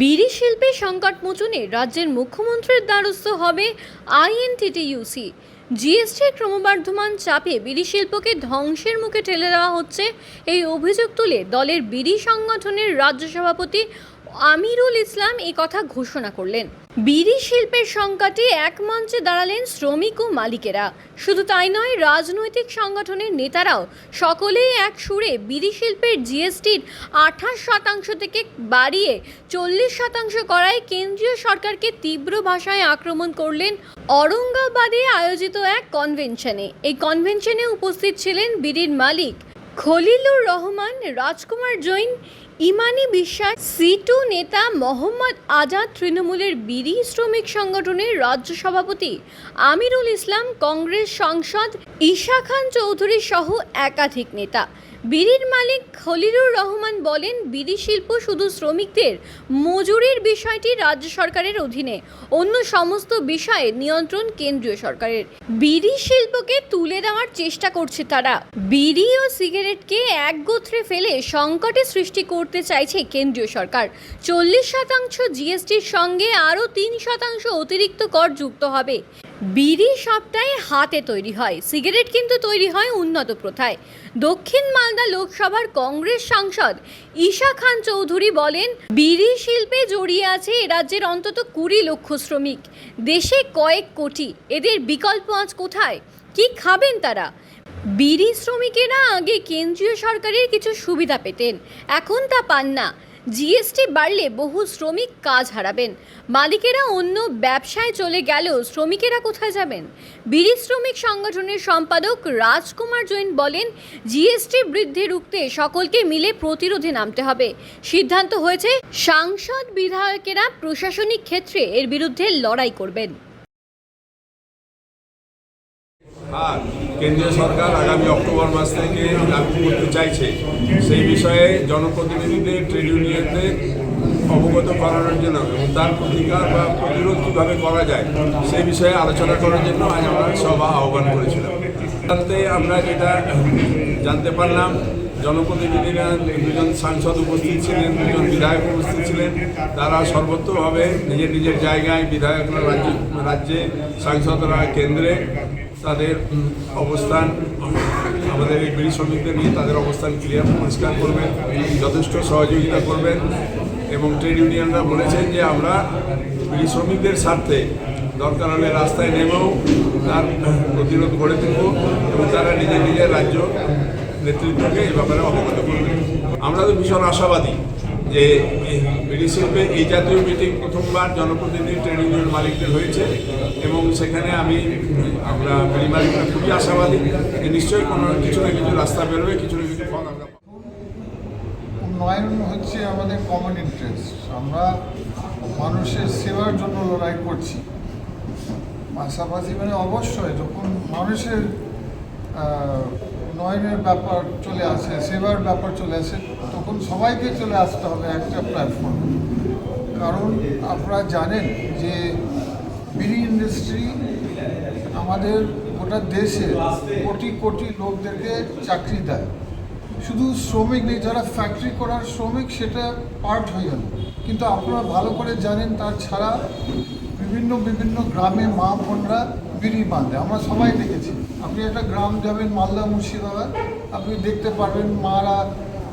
বিড়ি শিল্পে সংকট মোচনে রাজ্যের মুখ্যমন্ত্রীর দ্বারস্থ হবে আইএনটিটিইউসি। জিএসটির ক্রমবর্ধমান চাপে বিড়ি শিল্পকে ধ্বংসের মুখে ঠেলে দেওয়া হচ্ছে। এই অভিযোগ তুলে দলের বিড়ি সংগঠনের রাজ্য সভাপতি আমিরুল ইসলাম এই কথা ঘোষণা করলেন। বিড়ি শিল্পের সংকটে এক মঞ্চে দাঁড়ালেন শ্রমিক ও মালিকেরা। শুধু তাই নয়, রাজনৈতিক সংগঠনের নেতারাও সকলেই এক সুরে বিড়ি শিল্পের জিএসটির আঠাশ শতাংশ থেকে বাড়িয়ে চল্লিশ শতাংশ করায় কেন্দ্রীয় সরকারকে তীব্র ভাষায় আক্রমণ করলেন অরঙ্গাবাদে আয়োজিত এক কনভেনশনে। এই কনভেনশনে উপস্থিত ছিলেন বিড়ির মালিক খলিলুর রহমান, রাজকুমার জৈন ইমানি বিশ্বাস সি টু নেতা মোহাম্মদ আজাদ তৃণমূলের বিড়ি শ্রমিক সংগঠনের রাজ্য সভাপতি আমিরুল ইসলাম, কংগ্রেস সংসদ ঈশা খান চৌধুরী সহ একাধিক নেতা। বিড়ির মালিক খলিলুর রহমান বলেন, বিড়ি শিল্প শুধু শ্রমিকদের, মজুরির বিষয়টি রাজ্য সরকারের অধীনে। অন্য সমস্ত বিষয়ে নিয়ন্ত্রণ কেন্দ্রীয় সরকারের। বিড়ি শিল্পকে তুলে দেওয়ার চেষ্টা করছে তারা। বিড়ি ও সিগারেটকে এক গোত্রে ফেলে সংকটে সৃষ্টি করতে চাইছে কেন্দ্রীয় সরকার। চল্লিশ শতাংশ জিএসটির সঙ্গে আরও তিন শতাংশ অতিরিক্ত কর যুক্ত হবে। বিড়ি সবটাই হাতে তৈরি হয়। সিগারেট কিন্তু তৈরি হয় উন্নত প্রথায়। দক্ষিণ মালদা লোকসভার কংগ্রেস সাংসদ ঈশা খান চৌধুরী বলেন, বিড়ি শিল্পে জড়িয়ে আছে এ রাজ্যের অন্তত কুড়ি লক্ষ শ্রমিক। দেশে কয়েক কোটি। এদের বিকল্প আজ কোথায়? কি খাবেন তারা? বিড়ি শ্রমিকেরা আগে কেন্দ্রীয় সরকারের কিছু সুবিধা পেতেন। এখন তা পান না। জিএসটি বাড়লে বহু শ্রমিক কাজ হারাবেন। মালিকেরা অন্য ব্যবসায় চলে গেলেও শ্রমিকেরা কোথায় যাবেন? বিড়ি শ্রমিক সংগঠনের সম্পাদক রাজকুমার জৈন বলেন, জিএসটি বৃদ্ধি রুখতে সকলকে মিলে প্রতিরোধে নামতে হবে। সিদ্ধান্ত হয়েছে, সাংসদ বিধায়কেরা প্রশাসনিক ক্ষেত্রে এর বিরুদ্ধে লড়াই করবেন। আর কেন্দ্রীয় সরকার আগামী অক্টোবর মাস থেকে লাগু করতে চাইছে। সেই বিষয়ে জনপ্রতিনিধিদের ট্রেড ইউনিয়নদের অবগত করানোর জন্য এবং তার প্রতিকার বা প্রতিরোধ কীভাবে করা যায়, সেই বিষয়ে আলোচনা করার জন্য আজ আমরা সভা আহ্বান করেছিলাম। তাতে আমরা যেটা জানতে পারলাম, জনপ্রতিনিধিরা দুজন সাংসদ উপস্থিত ছিলেন, দুজন বিধায়ক উপস্থিত ছিলেন। তারা সর্বত্রভাবে নিজের নিজের জায়গায় বিধায়করা রাজ্য, রাজ্যে সাংসদরা কেন্দ্রে তাদের অবস্থান, আমাদের এই বিড়ি শ্রমিকদের নিয়ে তাদের অবস্থান ক্লিয়ার পরিষ্কার করবেন, যথেষ্ট সহযোগিতা করবেন এবং ট্রেড ইউনিয়নরা বলেছেন যে আমরা বিড়ি শ্রমিকদের স্বার্থে দরকার হলে রাস্তায় নেমেও তার প্রতিরোধ গড়ে তুলব এবং তারা নিজের নিজের রাজ্য নেতৃত্বকে এই ব্যাপারে অবগত করবে। আমরা তো ভীষণ আশাবাদী যে বিড়ি শিল্পে এই জাতীয় মিটিং প্রথমবার জনপ্রতিনিধি ট্রেড ইউনিয়ন মালিকদের হয়েছে এবং সেখানে আমি, আমরা বিড়ি মালিকরা খুবই আশাবাদী যে নিশ্চয়ই কোনো কিছু না কিছু রাস্তা বেরোবে, কিছু না কিছু ফল আমরা উন্নয়ন হচ্ছে আমাদের কমন ইন্টারেস্ট আমরা মানুষের সেবার জন্য লড়াই করছি। পাশাপাশি মানে অবশ্যই যখন মানুষের উন্নয়নের ব্যাপার চলে আসে, সেবার ব্যাপার চলে আসে, তখন সবাইকে চলে আসতে হবে একটা প্ল্যাটফর্ম কারণ আপনারা জানেন যে বিড়ি ইন্ডাস্ট্রি আমাদের গোটা দেশে কোটি কোটি লোকদেরকে চাকরি দেয়। শুধু শ্রমিক নেই, যারা ফ্যাক্টরি করার শ্রমিক সেটা পার্ট হয়ে গেল। কিন্তু আপনারা ভালো করে জানেন, তার ছাড়া বিভিন্ন বিভিন্ন গ্রামে মা বোনরা বিড়ি বাঁধে। আমরা সবাই দেখেছি। আপনি একটা গ্রাম যাবেন, মালদা, মুর্শিদাবাদ, আপনি দেখতে পারবেন মারা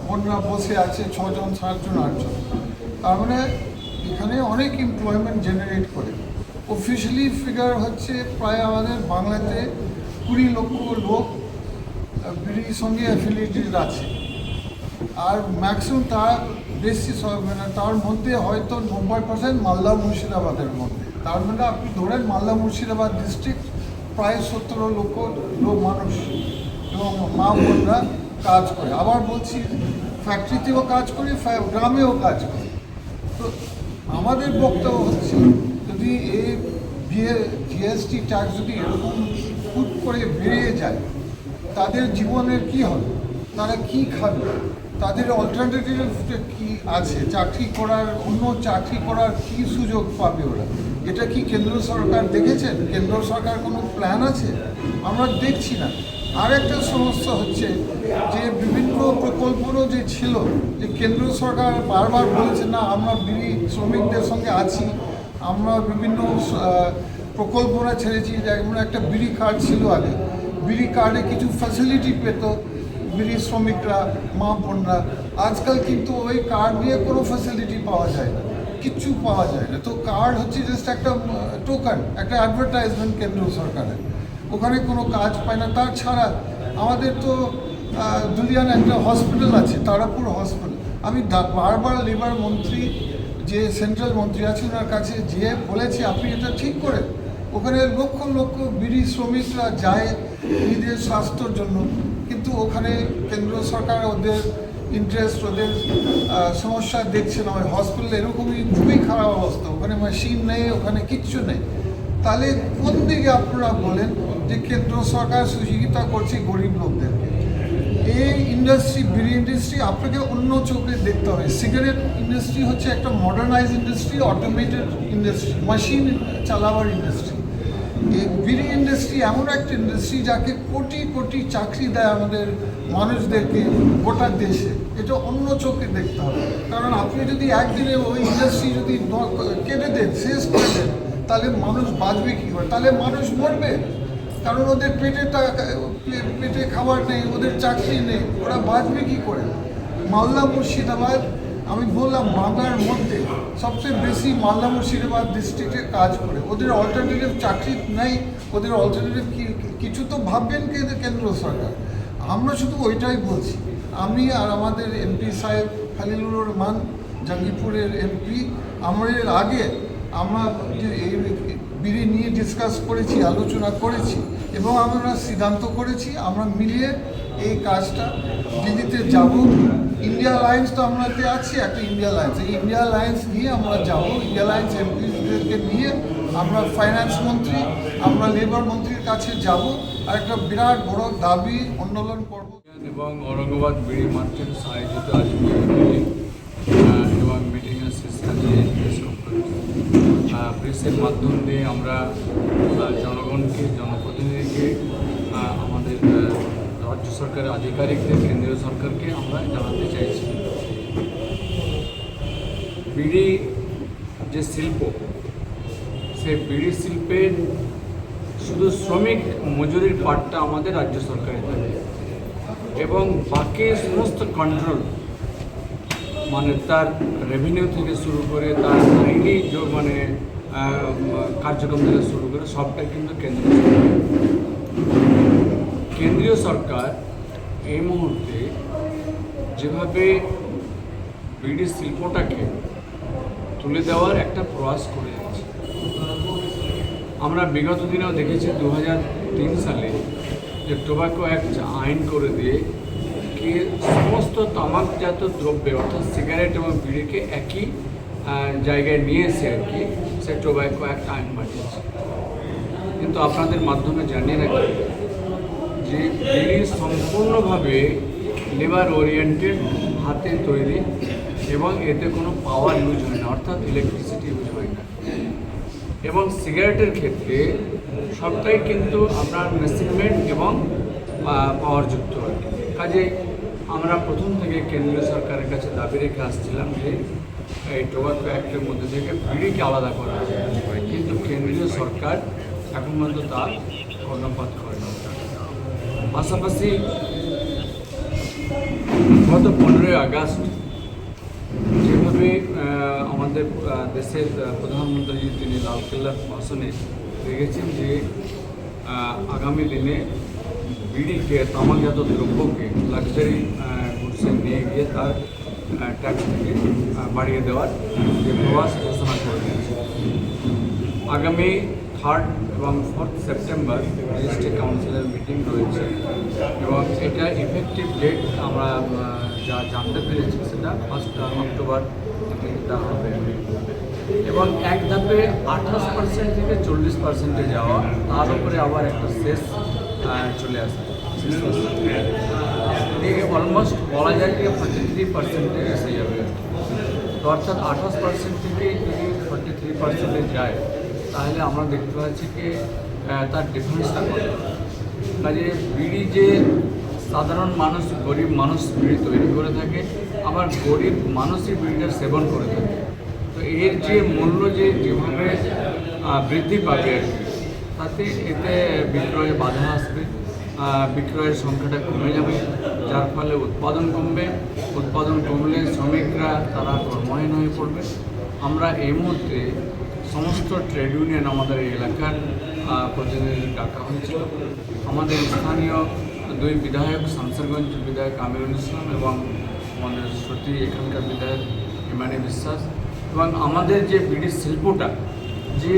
বোনরা বসে আছে, ছজন, সাতজন, আটজন। তার মানে এখানে অনেক এমপ্লয়মেন্ট জেনারেট করে। অফিসিয়ালি ফিগার হচ্ছে প্রায় আমাদের বাংলাতে কুড়ি লক্ষ লোক বিড়ির সঙ্গে অ্যাফিলিয়েটেড আছে। আর ম্যাক্সিমাম তার বেশি মানে তার মধ্যে হয়তো নব্বই পার্সেন্ট মালদা মুর্শিদাবাদের মধ্যে। তার মানে আপনি ধরেন মালদা মুর্শিদাবাদ ডিস্ট্রিক্ট প্রায় সতেরো লক্ষ লোক মানুষ এবং মা বোনরা কাজ করে। আবার বলছি ফ্যাক্টরিতেও কাজ করি গ্রামেও কাজ করি। আমাদের বক্তব্য হচ্ছে, যদি এই জিএসটি ট্যাক্স যদি এরকম ফুট করে বেড়ে যায়, তাদের জীবনের কি হবে? তারা কি খাবে? তাদের অল্টারনেটিভ কি আছে? চাকরি করার, অন্য চাকরি করার কি সুযোগ পাবে ওরা? এটা কি কেন্দ্র সরকার দেখেছেন কেন্দ্র সরকার কোনো প্ল্যান আছে? আমরা দেখছি না। আরেকটা সমস্যা হচ্ছে যে বিভিন্ন প্রকল্পরও যে ছিল, যে কেন্দ্র সরকার বারবার বলেছে, না, আমরা বিড়ি শ্রমিকদের সঙ্গে আছি, আমরা বিভিন্ন প্রকল্পরা ছেড়েছি যেমন একটা বিড়ি কার্ড ছিল আগে, বিড়ি কার্ডে কিছু ফ্যাসিলিটি পেত বিড়ি শ্রমিকরা, মা বোনরা। আজকাল কিন্তু ওই কার্ড দিয়ে কোনো ফ্যাসিলিটি পাওয়া যায় না, কিচ্ছু পাওয়া যায় না। তো কার্ড হচ্ছে জাস্ট একটা টোকান একটা অ্যাডভার্টাইজমেন্ট কেন্দ্র সরকারের। ওখানে কোনো কাজ পায় না। তাছাড়া আমাদের তো দুলিয়ান একটা হসপিটাল আছে, তারাপুর হসপিটাল আমি বারবার লেবার মন্ত্রী, যে সেন্ট্রাল মন্ত্রী আছে ওনার কাছে যেয়ে বলেছি, আপনি এটা ঠিক করেন। ওখানে লক্ষ লক্ষ বিড়ি শ্রমিকরা যায় নিজেদের স্বাস্থ্যর জন্য। কিন্তু ওখানে কেন্দ্র সরকার ওদের ইন্টারেস্ট ওদের সমস্যা দেখছে না। হসপিটাল এরকমই খুবই খারাপ অবস্থা। ওখানে মেশিন নেই, ওখানে কিচ্ছু নেই। তাহলে কোন দিকে আপনারা বলেন? যে কেন্দ্র সরকার সুযোগিতা করছে গরিব লোকদেরকে এই ইন্ডাস্ট্রি বিড়ি ইন্ডাস্ট্রি আপনাকে অন্য চোখে দেখতে হবে। সিগারেট ইন্ডাস্ট্রি হচ্ছে একটা modernise industry automated industry machine চালাবার ইন্ডাস্ট্রি এই বিড়ি ইন্ডাস্ট্রি এমন একটা ইন্ডাস্ট্রি যাকে কোটি কোটি চাকরি দেয় আমাদের মানুষদেরকে গোটা দেশে। এটা অন্য চোখে দেখতে হবে। কারণ আপনি যদি একদিনে ওই ইন্ডাস্ট্রি যদি কেটে দেন, শেষ করে দেন, তাহলে মানুষ বাঁচবে কী করে? তাহলে মানুষ মরবে? কারণ ওদের পেটে পেটে খাবার নেই, ওদের চাকরি নেই, ওরা বাঁচবে কী করে? মালদা মুর্শিদাবাদ, আমি বললাম বাংলার মধ্যে সবচেয়ে বেশি মালদা মুর্শিদাবাদ ডিস্ট্রিক্টে কাজ করে। ওদের অল্টারনেটিভ চাকরি নেই, ওদের অল্টারনেটিভ কিছু তো ভাববেন কে- কেন্দ্র সরকার। আমরা শুধু ওইটাই বলছি। আমি আর আমাদের এমপি সাহেব খালিলুর রহমান, জাঙ্গিপুরের এমপি আমরা এর আগে, আমরা যে বিড়ি নিয়ে ডিসকাস করেছি, আলোচনা করেছি এবং আমরা সিদ্ধান্ত করেছি আমরা মিলিয়ে এই কাজটা দিল্লিতে যাব। ইন্ডিয়া লাইন্স তো আমরাতে আছি, একটা ইন্ডিয়া লাইন্স এই ইন্ডিয়া লাইন্স নিয়ে আমরা যাব। ইন্ডিয়া লাইন্স এমপিদেরকে নিয়ে আমরা ফাইন্যান্স মন্ত্রী, আমরা লেবার মন্ত্রীর কাছে যাব। আর একটা বিরাট বড় দাবি আন্দোলন করব। এবং ঔরঙ্গাবাদ বিড়ি মার্চেন্টস আয়োজিত আজকে প্রেসের মাধ্যম দিয়ে আমরা জনগণকে, জনপ্রতিনিধিকে আমাদের রাজ্য সরকারের আধিকারিকদের, কেন্দ্রীয় সরকারকে আমরা জানাতে চাইছি। বিড়ি যে শিল্প সেই বিড়ি শিল্পের শুধু শ্রমিক মজুরির পার্টটা আমাদের রাজ্য সরকারের থাকে এবং বাকি সমস্ত কন্ট্রোল মানে তার রেভিনিউ থেকে শুরু করে তার আইনি মানে কার্যক্রম থেকে শুরু করে সবটাই কিন্তু কেন্দ্রীয় কেন্দ্রীয় সরকার এই মুহূর্তে যেভাবে বিড়ি শিল্পটাকে তুলে দেওয়ার একটা প্রয়াস করে যাচ্ছে। আমরা বিগত দিনেও দেখেছি দু সালে যে টোবাকো অ্যাক্ট আইন করে দিয়ে কি সমস্ত তামাকজাত দ্রব্যে, অর্থাৎ সিগারেট এবং বিড়িকে একই জায়গায় নিয়ে এসে আর কি, সে টোবাকো অ্যাক্ট আইন বানিয়েছে কিন্তু আপনাদের মাধ্যমে জানিয়ে রাখি যে বিড়ি সম্পূর্ণভাবে লেবার ওরিয়েন্টেড হাতে তৈরি এবং এতে কোনো পাওয়ার ইউজ হয় না, অর্থাৎ ইলেকট্রিসিটি ইউজ হয় না। এবং সিগারেটের ক্ষেত্রে সবটাই কিন্তু আপনার মেশিনমেড এবং পাওয়ারযুক্ত কি। কাজে আমরা প্রথম থেকে কেন্দ্রীয় সরকারের কাছে দাবি রেখে আসছিলাম যে এই টোবাকো অ্যাক্টের মধ্যে থেকে বিড়িকে আলাদা করা কিন্তু কেন্দ্রীয় সরকার এখন পর্যন্ত তার কর্ণপাত করে না। পাশাপাশি গত পনেরোই আগস্ট যেভাবে আমাদের দেশের প্রধানমন্ত্রী তিনি লালকেল্লার ভাষণে দেখেছেন যে আগামী দিনে বিড়িকে তামাকজাত দ্রব্যকে লাক্সারি গুডসে নিয়ে গিয়ে তার ট্যাক্স থেকে বাড়িয়ে দেওয়ার যে প্রয়াস ঘোষণা করে দিয়েছে। আগামী থার্ড এবং ফোর্থ সেপ্টেম্বর জিএসটি কাউন্সিলের মিটিং রয়েছে এবং এটা ইফেক্টিভ ডেট আমরা যা জানতে পেরেছি সেটা ফার্স্ট অক্টোবর থেকে দেওয়া হবে। এবং এক ধাপে আঠাশ পার্সেন্ট থেকে চল্লিশ পার্সেন্টে যাওয়া, তার উপরে আবার একটা শেষ চলে আসে। দিয়ে অলমোস্ট বলা যায় যে ফর্টি থ্রি পার্সেন্টে এসে যাবে। তো অর্থাৎ আঠাশ পার্সেন্ট থেকে যদি ফর্টি থ্রি পার্সেন্টে যায় তাহলে আমরা দেখতে পাচ্ছি কি তার ডিফারেন্সটা কত। কাজে বিড়ি যে সাধারণ মানুষ গরিব মানুষ বিড়ি তৈরি করে থাকে আবার গরিব মানুষই বিড়িটা সেবন করে থাকে। তো এর যে মূল্য যে যেভাবে বৃদ্ধি পাবে আর কি, তাতে এতে বিক্রয়ে বাধা আসবে বিক্রয়ের সংখ্যাটা কমে যাবে। যার ফলে উৎপাদন কমবে। উৎপাদন কমলে শ্রমিকরা তারা কর্মহীন হয়ে পড়বে। আমরা এই মুহূর্তে সমস্ত ট্রেড ইউনিয়ন আমাদের এই এলাকার প্রতিনিধি ডাকা হয়েছিল। আমাদের স্থানীয় দুই বিধায়ক, শামসারগঞ্জ বিধায়ক আমিরুল ইসলাম এবং আমাদের সত্যি এখানকার বিধায়ক ইমানি বিশ্বাস এবং আমাদের যে বিড়ির শিল্পটা, যে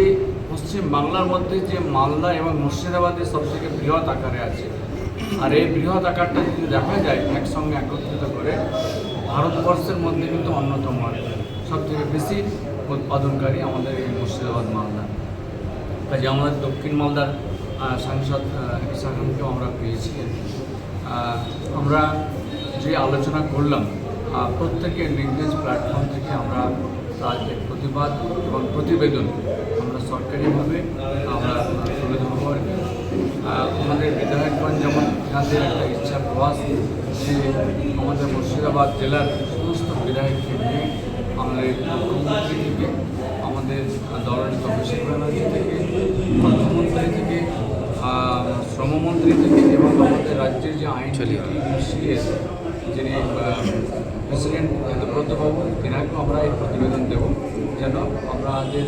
পশ্চিম বাংলার মধ্যে যে মালদা এবং মুর্শিদাবাদে সবথেকে বৃহৎ আকারে আছে আর এই বৃহৎ আকারটা যদি দেখা যায় একসঙ্গে একত্রিত করে ভারতবর্ষের মধ্যে কিন্তু অন্যতম সব থেকে বেশি উৎপাদনকারী আমাদের এই মুর্শিদাবাদ মালদা। কাজে আমাদের দক্ষিণ মালদার সাংসদ আহ, আমরা পেয়েছি আমরা যে আলোচনা করলাম প্রত্যেকের নির্দেশ প্ল্যাটফর্ম থেকে আমরা তাদের প্রতিবাদ এবং প্রতিবেদন আমরা সরকারিভাবে আমরা তুলে ধরবো আর কি। আহ, আমাদের বিধায়কগণ যেমন এনাদের একটা ইচ্ছা প্রবাস যে আমাদের মুর্শিদাবাদ জেলার সমস্ত বিধায়ককে নিয়ে আমাদের মুখ্যমন্ত্রী থেকে আমাদের দলনেতা অভিষেক ব্যানার্জি থেকে অর্থমন্ত্রী থেকে শ্রমমন্ত্রী থেকে এবং আমাদের রাজ্যের যে আইন সিএস যিনি প্রেসিডেন্ট যদুব্রতবাবু তেনাকেও আমরা এই প্রতিবেদন দেব যেন আমরা আমাদের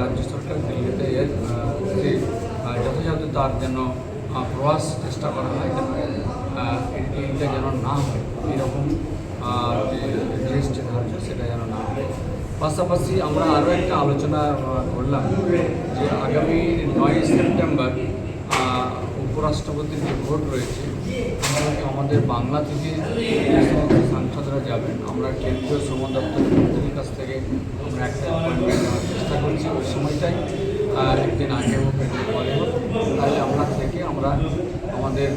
রাজ্য সরকার দিল্লিতে এর যে যথাযথ তার যেন আহ, প্রয়াস চেষ্টা করা হয় যেন এইটা যেন না হয় এরকম আহ, যে জিএসটি ধার্য সেটা যেন না হয়। পাশাপাশি আমরা আরও একটা আলোচনা করলাম যে আগামী নয় সেপ্টেম্বর উপরাষ্ট্রপতির যে ভোট রয়েছে আমাদের বাংলা থেকে সাংসদরা যাবেন আমরা কেন্দ্রীয় শ্রম দপ্তরের মন্ত্রীর কাছ থেকে আমরা একটা অ্যাপয়েন্টমেন্ট নেওয়ার চেষ্টা করছি। ওই সময়টাই একদিন আগে হোক একদিন পরে হোক আমরা থেকে আমরা আমাদের